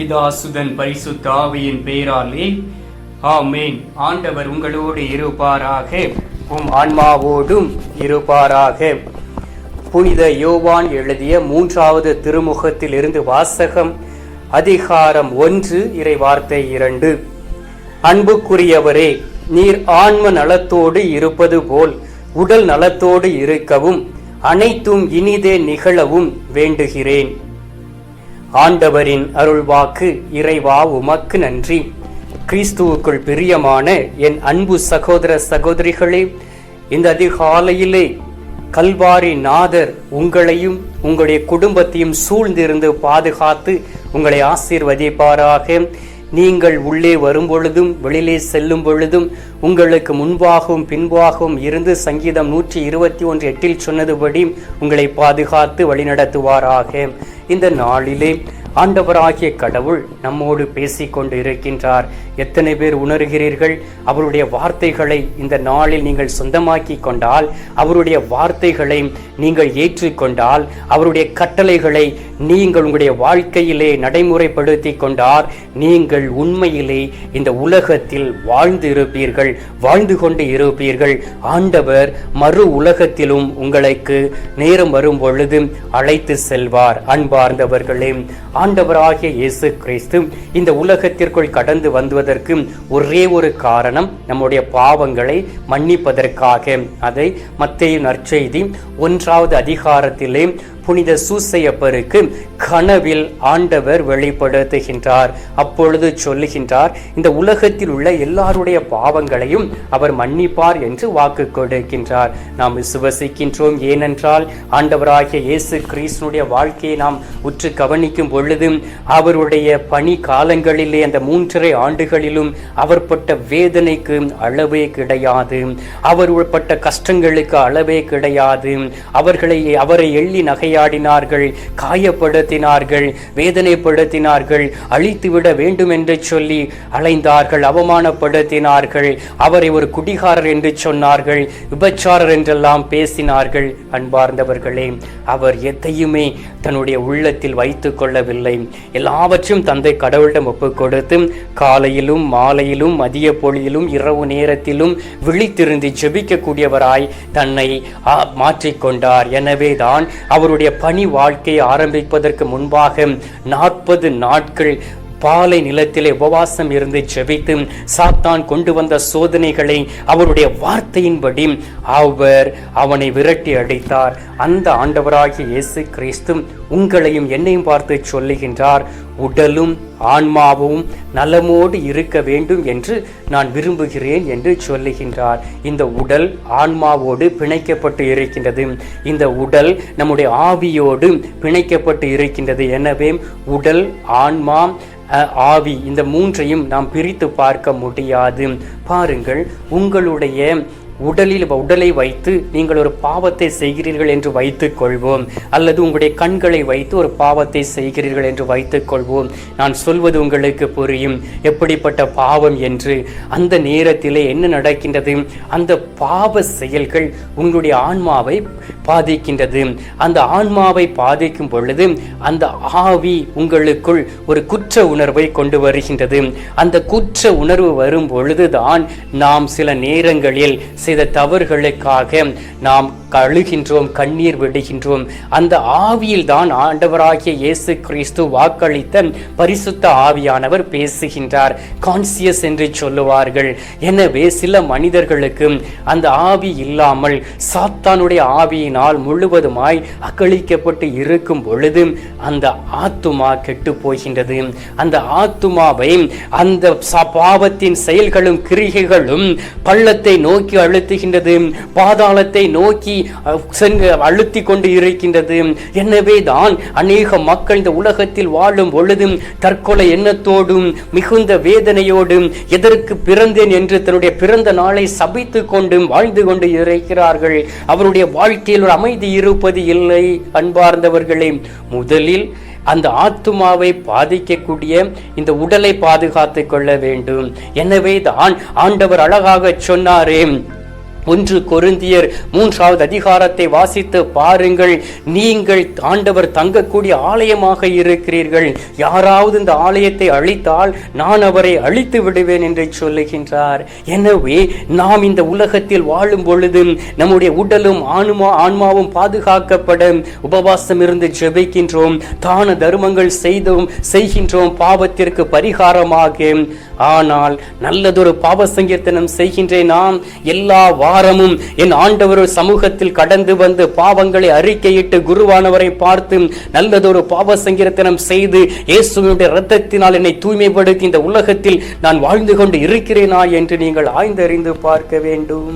பிதாசுதன் பரிசுத்த ஆவியின் பெயராலே ஆமேன். ஆண்டவர் உங்களோடு இருப்பாராக. உம் ஆன்மாவோடும் இருப்பாராக. புனித யோவான் எழுதிய மூன்றாவது திருமுகத்தில் இருந்து வாசகம் அதிகாரம் ஒன்று இறை வார்த்தை இரண்டு. அன்புக்குரியவரே நீர் ஆன்ம நலத்தோடு இருப்பது போல் உடல் நலத்தோடு இருக்கவும் அனைத்தும் இனிதே நிகழவும் வேண்டுகிறேன். ஆண்டவரின் அருள்வாக்கு இறைவா உமக்கு நன்றி. கிறிஸ்துவுக்குள் பிரியமான என் அன்பு சகோதர சகோதரிகளே இந்த அதிகாலையிலே கல்வாரி நாதர் உங்களையும் உங்களுடைய குடும்பத்தையும் சூழ்ந்திருந்து பாதுகாத்து உங்களை ஆசீர்வதிப்பாராக. நீங்கள் உள்ளே வரும்பொழுதும் வெளியிலே செல்லும் பொழுதும் உங்களுக்கு முன்பாகவும் பின்பாகவும் இருந்து சங்கீதம் நூற்றி இருபத்தி ஒன்று எட்டில் சொன்னதுபடி உங்களை பாதுகாத்து வழிநடத்துவாராக. இந்த நாளிலே ஆண்டவராகிய கடவுள் நம்மோடு பேசிக்கொண்டு இருக்கின்றார் எத்தனை பேர் உணர்கிறீர்கள்? அவருடைய வார்த்தைகளை இந்த நாளில் நீங்கள் சொந்தமாக்கி கொண்டால் அவருடைய வார்த்தைகளை நீங்கள் ஏற்றுக்கொண்டால் அவருடைய கட்டளைகளை நீங்கள் உங்களுடைய வாழ்க்கையிலே நடைமுறைப்படுத்தி கொண்டார். நீங்கள் உண்மையிலே இந்த உலகத்தில் வாழ்ந்து இருப்பீர்கள் வாழ்ந்து கொண்டு இருப்பீர்கள். ஆண்டவர் மறு உலகத்திலும் உங்களுக்கு நேரம் வரும் பொழுது அழைத்து செல்வார். அன்பார்ந்தவர்களே ஆண்டவராகிய இயேசு கிறிஸ்து இந்த உலகத்திற்குள் கடந்து வந்துவதற்கு ஒரே ஒரு காரணம் நம்முடைய பாவங்களை மன்னிப்பதற்காக. அதை மத்திய நற்செய்தி ஒன்றாவது அதிகாரத்திலே புனித சூசையப்பருக்கு கனவில் ஆண்டவர் வெளிப்படுத்துகின்றார். அப்பொழுது சொல்லுகின்றார் இந்த உலகத்தில் உள்ள எல்லாருடைய பாவங்களையும் அவர் மன்னிப்பார் என்று வாக்கு கொடுக்கின்றார். நாம் விசுவசிக்கின்றோம் ஏனென்றால் ஆண்டவராகிய இயேசு கிறிஸ்தனுடைய வாழ்க்கையை நாம் உற்று கவனிக்கும் பொழுது அவருடைய பணி காலங்களிலே அந்த மூன்றரை ஆண்டுகளிலும் அவர் பட்ட வேதனைக்கு அளவே கிடையாது. அவர் பட்ட கஷ்டங்களுக்கு அளவே கிடையாது. அவர்களை அவரை எள்ளி நகையாடினார்கள் காயப்படுத்தினார்கள் வேதனைப்படுத்தினார்கள் அழித்துவிட வேண்டும் என்று சொல்லி அலைந்தார்கள் அவமானப்படுத்தினார்கள். அவரை ஒரு குடிகாரர் என்று சொன்னார்கள் விபச்சாரர் என்றெல்லாம் பேசினார்கள். அன்பார்ந்தவர்களே அவர் எதையுமே தன்னுடைய உள்ளத்தில் வைத்துக் கொள்ளவில்லை. எல்லாவற்றையும் தந்தை கடவுளிடம் ஒப்புக் கொடுத்து காலையிலும் மாலையிலும் மதிய பொழியிலும் இரவு நேரத்திலும் விழித்திருந்து ஜெபிக்கக்கூடியவராய் தன்னை மாற்றிக்கொண்டார். எனவே தான் அவருடைய பணி வாழ்க்கையை ஆரம்பிப்பதற்கு முன்பாக நாற்பது நாட்கள் பாலை நிலத்திலே உபவாசம் இருந்து ஜெபித்து சாத்தான் கொண்டு வந்த சோதனைகளை அவருடைய வார்த்தையின்படி அவர் அவனை விரட்டி அடித்தார். அந்த ஆண்டவராகிய இயேசு கிறிஸ்து உங்களையும் என்னையும் பார்த்து சொல்லுகின்றார் உடலும் ஆன்மாவும் நலமோடு இருக்க வேண்டும் என்று நான் விரும்புகிறேன் என்று சொல்லுகின்றார். இந்த உடல் ஆன்மாவோடு பிணைக்கப்பட்டு இருக்கின்றது. இந்த உடல் நம்முடைய ஆவியோடு பிணைக்கப்பட்டு இருக்கின்றது. எனவே உடல் ஆன்மா ஆவி. இந்த மூன்றையும் நாம் பிரித்து பார்க்க முடியாது. பாருங்கள் உங்களுடைய உடலில் உடலை வைத்து நீங்கள் ஒரு பாவத்தை செய்கிறீர்கள் என்று வைத்துக் கொள்வோம் அல்லது உங்களுடைய கண்களை வைத்து ஒரு பாவத்தை செய்கிறீர்கள் என்று வைத்துக் கொள்வோம் நான் சொல்வது உங்களுக்கு புரியும். எப்படிப்பட்ட பாவம் என்று அந்த நேரத்திலே என்ன நடக்கின்றது? அந்த பாவ செயல்கள் உங்களுடைய ஆன்மாவை பாதிக்கின்றது. அந்த ஆன்மாவை பாதிக்கும் பொழுது அந்த ஆவி உங்களுக்குள் ஒரு குற்ற உணர்வை கொண்டு வருகின்றது. அந்த குற்ற உணர்வு வரும் பொழுதுதான் நாம் சில நேரங்களில் செய்த தவறுகளுக்காக நாம் அழுகின்றோம் கண்ணீர் விடுகின்றோம். அந்த ஆவியில் தான் ஆண்டவராகிய இயேசு கிறிஸ்து வாக்களித்த பரிசுத்த ஆவியானவர் பேசுகின்றார். கான்சியஸ் என்று சொல்லுவார்கள். எனவே சில மனிதர்களுக்கு அந்த ஆவி இல்லாமல் சாத்தானுடைய ஆவியினால் முழுவதுமாய் அக்களிக்கப்பட்டு இருக்கும் பொழுது அந்த ஆத்துமா கெட்டு போகின்றது அந்த ஆத்துமாவை அந்த பாவத்தின் செயல்களும் கிரிகைகளும் பள்ளத்தை நோக்கி அழுத்துகின்றது. பாதாளத்தை நோக்கி அஹ், அழுத்தி கொண்டு இருக்கின்றது. எனவே தான் அநேக மக்கள் இந்த உலகத்தில் வாழும் பொழுதும் தற்கொலை எண்ணத்தோடும் மிகுந்த வேதனையோடும் எதற்கு பிறந்தேன் என்று தன்னுடைய பிறந்த நாளை சபித்து கொண்டும் வாழ்ந்து கொண்டு இருக்கிறார்கள். அவருடைய வாழ்க்கையில் ஒரு அமைதி இருப்பது இல்லை அன்பார்ந்தவர்களே. முதலில் அந்த ஆத்துமாவை பாதிக்கக்கூடிய இந்த உடலை பாதுகாத்துக் கொள்ள வேண்டும். எனவே தான் ஆண்டவர் அழகாக சொன்னாரே ஒன்று கொருந்தியர் மூன்றாவது அதிகாரத்தை வாசித்து பாருங்கள். நீங்கள் ஆண்டவர் தங்கக்கூடிய ஆலயமாக இருக்கிறீர்கள். யாராவது இந்த ஆலயத்தை அழித்தால் நான் அவரை அழித்து விடுவேன் என்று சொல்லுகின்றார். எனவே நாம் இந்த உலகத்தில் வாழும் பொழுது நம்முடைய உடலும் ஆன்மா ஆன்மாவும் பாதுகாக்கப்பட உபவாசம் இருந்து ஜெபிக்கின்றோம். தான தர்மங்கள் செய்தோம் செய்கின்றோம். பாவத்திற்கு பரிகாரமாக ஆனால் நல்லதொரு பாவ சங்கீர்த்தனம் செய்கின்றேன் நாம். எல்லா வாரமும் என் ஆண்டவர் சமூகத்தில் கடந்து வந்து பாவங்களை அறிக்கையிட்டு குருவானவரை பார்த்து நல்லதொரு பாவ சங்கீர்த்தனம் செய்து இயேசுவினுடைய இரத்தத்தினால் என்னை தூய்மைப்படுத்தி இந்த உலகத்தில் நான் வாழ்ந்து கொண்டு இருக்கிறேனா என்று நீங்கள் ஆய்ந்தறிந்து பார்க்க வேண்டும்.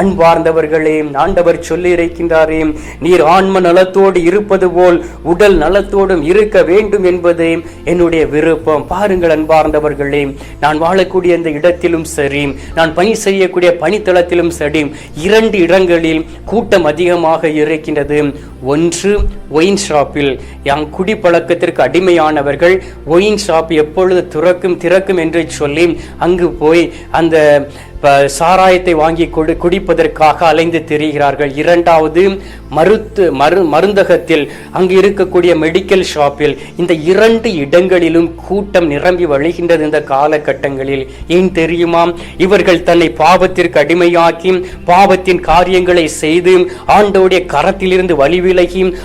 அன்பார்ந்தவர்களே ஆண்டவர் சொல்லி இருக்கின்றாரே நீர் ஆன்ம நலத்தோடு இருப்பது போல் உடல் நலத்தோடும் இருக்க வேண்டும் என்பது என்னுடைய விருப்பம். பாருங்கள் அன்பார்ந்தவர்களே நான் வாழக்கூடிய இந்த இடத்திலும் சரி நான் பணி செய்யக்கூடிய பணித்தளத்திலும் சரி இரண்டு இடங்களில் கூட்டம் அதிகமாக இருக்கின்றது. ஒன்று ஒயின் ஷாப்பில் யாங் குடி பழக்கத்திற்கு அடிமையானவர்கள் ஒயின் ஷாப் எப்பொழுது திறக்கும் திறக்கும் என்று சொல்லி அங்கு போய் அந்த சாராயத்தை வாங்கி கொடு குடிப்பதற்காக அலைந்து திரிகிறார்கள். இரண்டாவது மருத்து மரு மருந்தகத்தில் அங்கு இருக்கக்கூடிய மெடிக்கல் ஷாப்பில் இந்த இரண்டு இடங்களிலும் கூட்டம் நிரம்பி வழிகின்றது இந்த காலகட்டங்களில். ஏன் தெரியுமா? இவர்கள் தன்னை பாவத்திற்கு அடிமையாக்கி பாவத்தின் காரியங்களை செய்து ஆண்டோடைய கரத்திலிருந்து வழி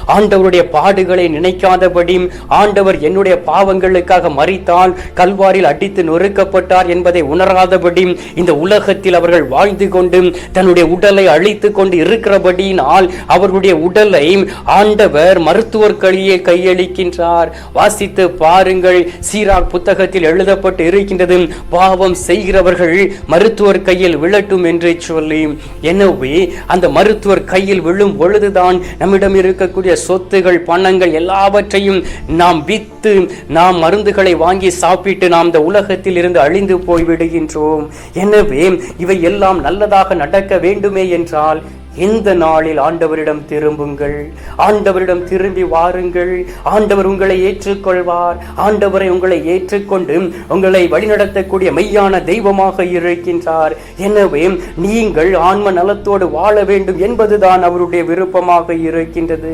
ஆண்டு ஆண்டவருடைய பாடுகளை நினைக்காதபடி ஆண்டவர் என்னுடைய பாவங்களுக்காக மறித்தால் கல்வாரில் அடித்து நொறுக்கப்பட்டார் என்பதை உணராதபடி இந்த உலகத்தில் அவர்கள் வாழ்ந்து கொண்டு தன்னுடைய உடலை அழித்துக் கொண்டு இருக்கிறபடியினால் அவர்களுடைய உடலை ஆண்டவர் மருத்துவர் கையே கையளிக்கின்றார். வாசித்து பாருங்கள். சீராக் புத்தகத்தில் எழுதப்பட்டு இருக்கின்றது பாவம் செய்கிறவர்கள் மருத்துவர் கையில் விழட்டும் என்று சொல்லி. எனவே அந்த மருத்துவர் கையில் விழும் பொழுதுதான் நம்மிடம் இருக்கக்கூடிய சொத்து சொத்துகள் பணங்கள் எல்லாவற்றையும் நாம் வித்து நாம் மருந்துகளை வாங்கி சாப்பிட்டு நாம் இந்த உலகத்தில் இருந்து அழிந்து போய் விடுகின்றோம். எனவே இவை எல்லாம் நல்லதாக நடக்க வேண்டுமே என்றால் இந்த நாளில் ஆண்டவரிடம் திரும்புங்கள். ஆண்டவரிடம் திரும்பி வாருங்கள். ஆண்டவர் உங்களை ஏற்றுக்கொள்வார். ஆண்டவரை உங்களை ஏற்றுக்கொண்டு உங்களை வழிநடத்தக்கூடிய மெய்யான தெய்வமாக இருக்கின்றார். எனவே நீங்கள் ஆன்ம நலத்தோடு வாழ வேண்டும் என்பதுதான் அவருடைய விருப்பமாக இருக்கின்றது.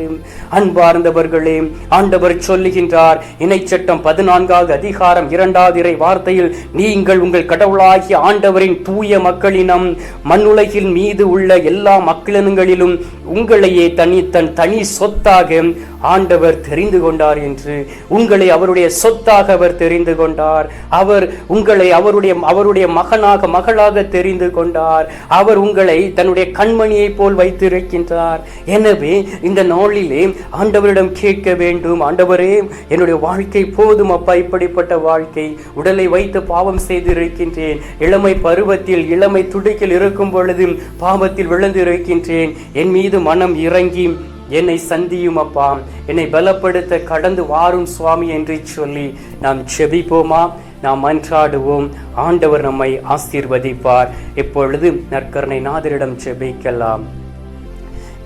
அன்பார்ந்தவர்களே ஆண்டவர் சொல்லுகின்றார் இணைச்சட்டம் பதினான்காவது அதிகாரம் இரண்டாவது இறை வார்த்தையில் நீங்கள் உங்கள் கடவுளாகிய ஆண்டவரின் தூய மக்களினம் மண்ணுலகில் மீது உள்ள எல்லா மக்களினங்களிலும் உங்களையே தனி தன் தனி சொத்தாக ஆண்டவர் தெரிந்து கொண்டார் என்று உங்களை அவருடைய சொத்தாக அவர் தெரிந்து கொண்டார். அவர் உங்களை அவருடைய அவருடைய மகனாக மகளாக தெரிந்து கொண்டார். அவர் உங்களை தன்னுடைய கண்மணியைப் போல் வைத்திருக்கின்றார். எனவே இந்த நாளிலே ஆண்டவரிடம் கேட்க வேண்டும். ஆண்டவரே என்னுடைய வாழ்க்கை போதும் அப்பா இப்படிப்பட்ட வாழ்க்கை. உடலை வைத்து பாவம் செய்திருக்கின்றேன். இளமை பருவத்தில் இளமை துடிக்கில் இருக்கும் பொழுது பாவத்தில் விழுந்து இருக்கின்றேன் என் மீது மனம் இறங்கி என்னை சந்தியும் அப்பா. என்னை பலப்படுத்த கடந்து வாரும் சுவாமி என்று சொல்லி நாம் செபிப்போமா? நாம் மன்றாடுவோம். ஆண்டவர் நம்மை ஆசீர்வதிப்பார். இப்பொழுது நற்கருணை நாதரிடம் செபிக்கலாம்.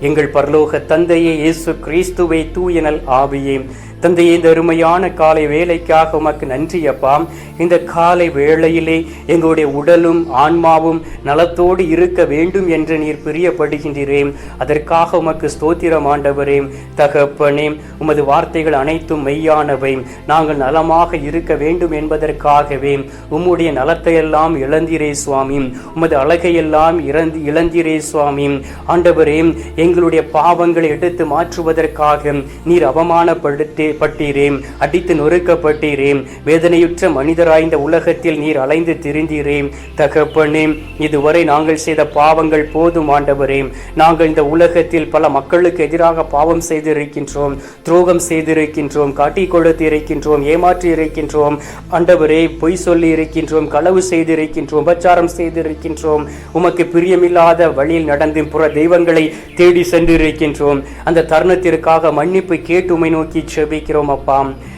எங்கள் பரலோக தந்தையே இயேசு கிறிஸ்துவை தூயனல் ஆவியே. தந்தையே இந்த அருமையான காலை வேலைக்காக உமக்கு நன்றி அப்பா. இந்த காலை வேளையிலே எங்களுடைய உடலும் ஆன்மாவும் நலத்தோடு இருக்க வேண்டும் என்று நீர் பிரியப்படுகின்றீரேன் அதற்காக உமக்கு ஸ்தோத்திரம் ஆண்டவரே. தகப்பனே உமது வார்த்தைகள் அனைத்தும் மெய்யானவை. நாங்கள் நலமாக இருக்க வேண்டும் என்பதற்காகவே உம்முடைய நலத்தையெல்லாம் இழந்தீரே சுவாமி. உமது அழகையெல்லாம் இறந்து இழந்தீரே சுவாமி. ஆண்டவரே எங்களுடைய பாவங்களை எடுத்து மாற்றுவதற்காக நீர் அவமானப்படுத்தி பட்டீரேம் அடித்து நொறுக்கப்பட்டீரேம் வேதனையுற்ற மனிதராய்ந்த உலகத்தில் நீர் அலைந்து திரிந்தீரேம். தகப்பனே இதுவரை நாங்கள் செய்த பாவங்கள் போதும் ஆண்டவரே. நாங்கள் இந்த உலகத்தில் பல மக்களுக்கு எதிராக பாவம் செய்திருக்கின்றோம் துரோகம் செய்திருக்கின்றோம் காட்டி கொடுத்து இருக்கின்றோம் ஏமாற்றி இருக்கின்றோம் ஆண்டவரே பொய் சொல்லி இருக்கின்றோம் களவு செய்திருக்கின்றோம் உபச்சாரம் செய்திருக்கின்றோம். உமக்கு பிரியமில்லாத வழியில் நடந்து புற தெய்வங்களை தேடி சென்றிருக்கின்றோம். அந்த தருணத்திற்காக மன்னிப்பு கேட்டு உமை நோக்கி ஜெபிக்கிறோம் அப்பா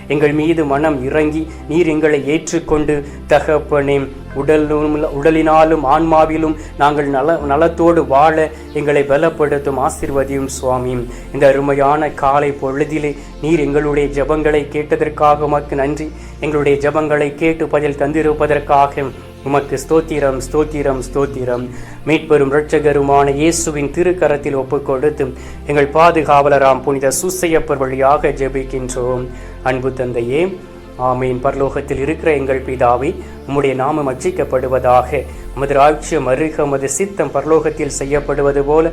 எங்கள் மீது மனம் இறங்கி நீர் எங்களை ஏற்றுக்கொண்டு தகப்பனே உடலும் உடலினாலும் ஆன்மாவிலும் நாங்கள் நல நலத்தோடு வாழ எங்களை பலப்படுத்தும் ஆசிர்வதியும் சுவாமி. இந்த அருமையான காலை பொழுதிலே நீர் எங்களுடைய ஜபங்களை கேட்டதற்காக உமக்கு நன்றி. எங்களுடைய ஜபங்களை கேட்டு பதில் தந்திருப்பதற்காக உமக்கு ஸ்தோத்திரம் ஸ்தோத்திரம் ஸ்தோத்திரம். மீட்பெரும் இரட்சகருமான இயேசுவின் திருக்கரத்தில் ஒப்புக்கொடுத்து எங்கள் பாதுகாவலராம் புனித சுசையப்பர் வழியாக ஜெபிக்கின்றோம். அன்பு தந்தையே ஆமீன். பரலோகத்தில் இருக்கிற எங்கள் பிதாவை உம்முடைய நாமம் அச்சிக்கப்படுவதாக. உமது ராட்சியம் அருக உமது சித்தம் பரலோகத்தில் செய்யப்படுவது போல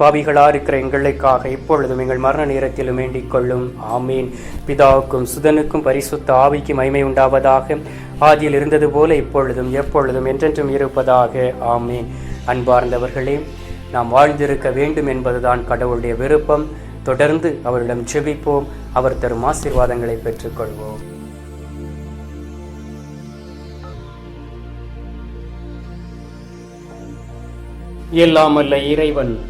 பாவிகளாக இருக்கிற எங்களுக்காக இப்பொழுதும் எங்கள் மரண நேரத்திலும் வேண்டிக் கொள்ளும். ஆமீன். பிதாவுக்கும் சுதனுக்கும் பரிசுத்த ஆவிக்கு மகிமை உண்டாவதாக. ஆதியில் இருந்தது போல இப்பொழுதும் எப்பொழுதும் என்றென்றும் இருப்பதாக. ஆமீன். அன்பார்ந்தவர்களே நாம் வாழ்ந்திருக்க வேண்டும் என்பதுதான் கடவுளுடைய விருப்பம். தொடர்ந்து அவரிடம் செபிப்போம். அவர் தரும் ஆசீர்வாதங்களை பெற்றுக்கொள்வோம். எல்லாம் அல்ல இறைவன்.